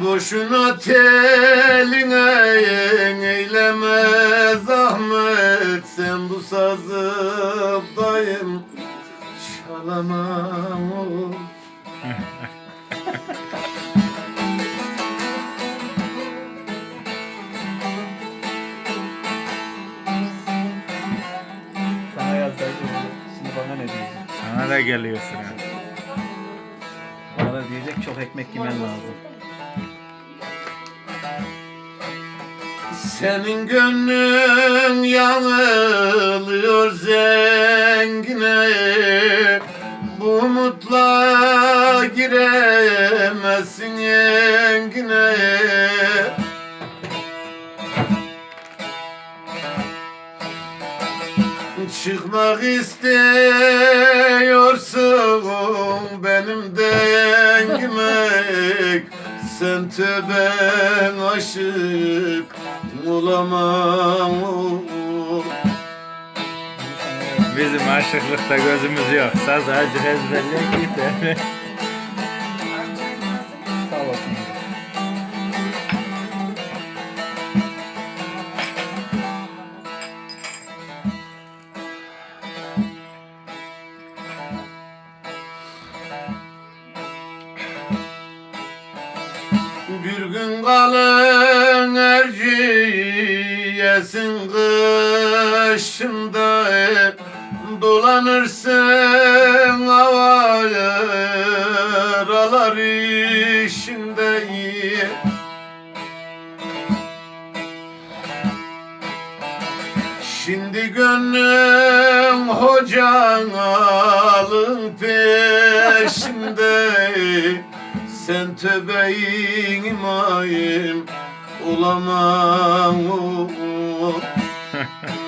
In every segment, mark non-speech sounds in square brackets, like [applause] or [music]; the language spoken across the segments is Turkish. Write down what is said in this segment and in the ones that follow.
Boşuna teline eyleme zahmet Sen bu sazı dayım çalamam Sana yazsaydı şimdi bana ne diyecek? Sana da geliyor sıra. Bana da diyecek çok ekmek yemen lazım. Senin gönlün yanılıyor zengine. Bu mutla giremezsin yengine. Çıkmak istiyorsun Sen tövben aşık olamam Bizim aşıklıkta gözümüz yok. Saz acı ezberleyek yeter. Dolanırsın havayaralar işinde Şimdi gönlüm hocan alın peşinde. Sen tövbeyin imayim olamam [laughs]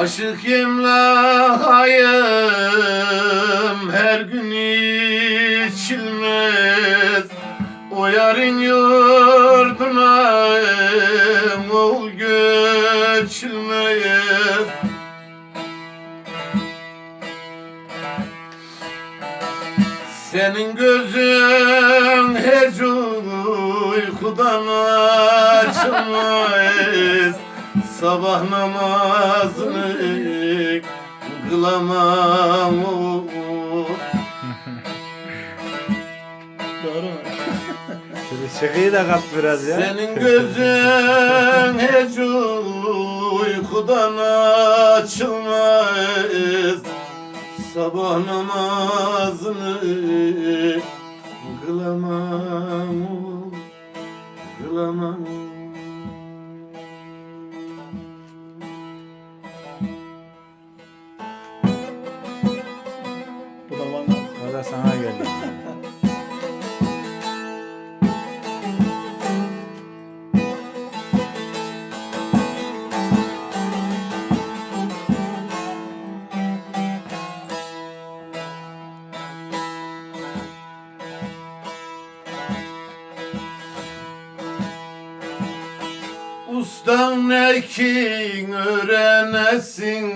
Aşık yemlahayım her gün içilmez. O yarın yurduna oğul göçülmez Senin gözün hiç uykudan açılmaz Sabah namazını kılamam? Şıkıyı da kat biraz ya. Senin gözün hiç uykudan açılmaz. Sabah namazını kılamam. Kılamam Ustan ekin öğrenesin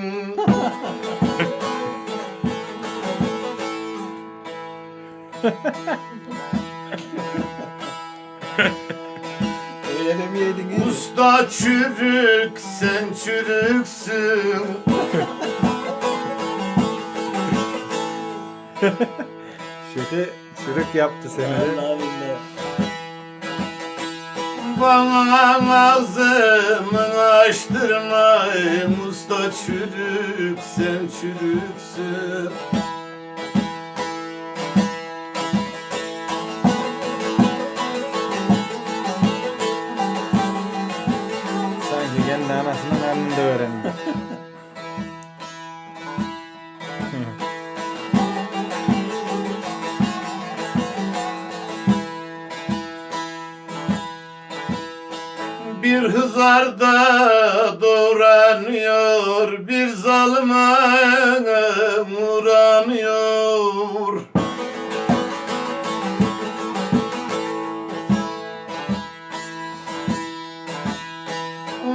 Öyle iyi. Usta çürük sen çürüksün Şıkı çürük yaptı seni de. Vallahi billahi. Bana ağzımı açtırma Usta çürük sen çürüksün. Sanki kendi anasının hızarda doğranıyor Bir zalıma uğranıyor.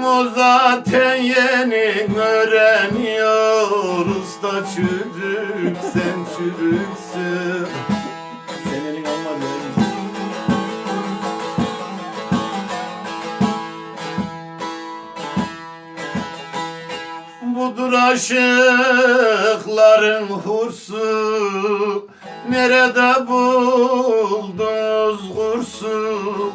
O zaten yeni öğreniyor Usta çürük sen çürüksün. Aşıkların hursu. Nerede buldunuz kursu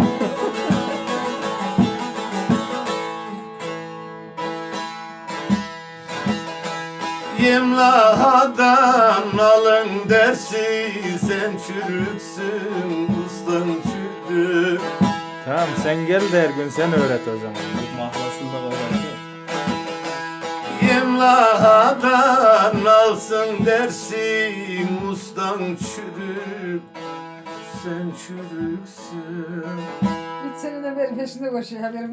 Yemlahadan alın dersi Sen çürüksün ustan çürük Tamam sen gel de her gün sen öğret o zaman. Mahlasız da Yemlahadan alsın dersi Mustan çürük Sen çürüksün Git seni de benim peşinde koşuyor haberin var.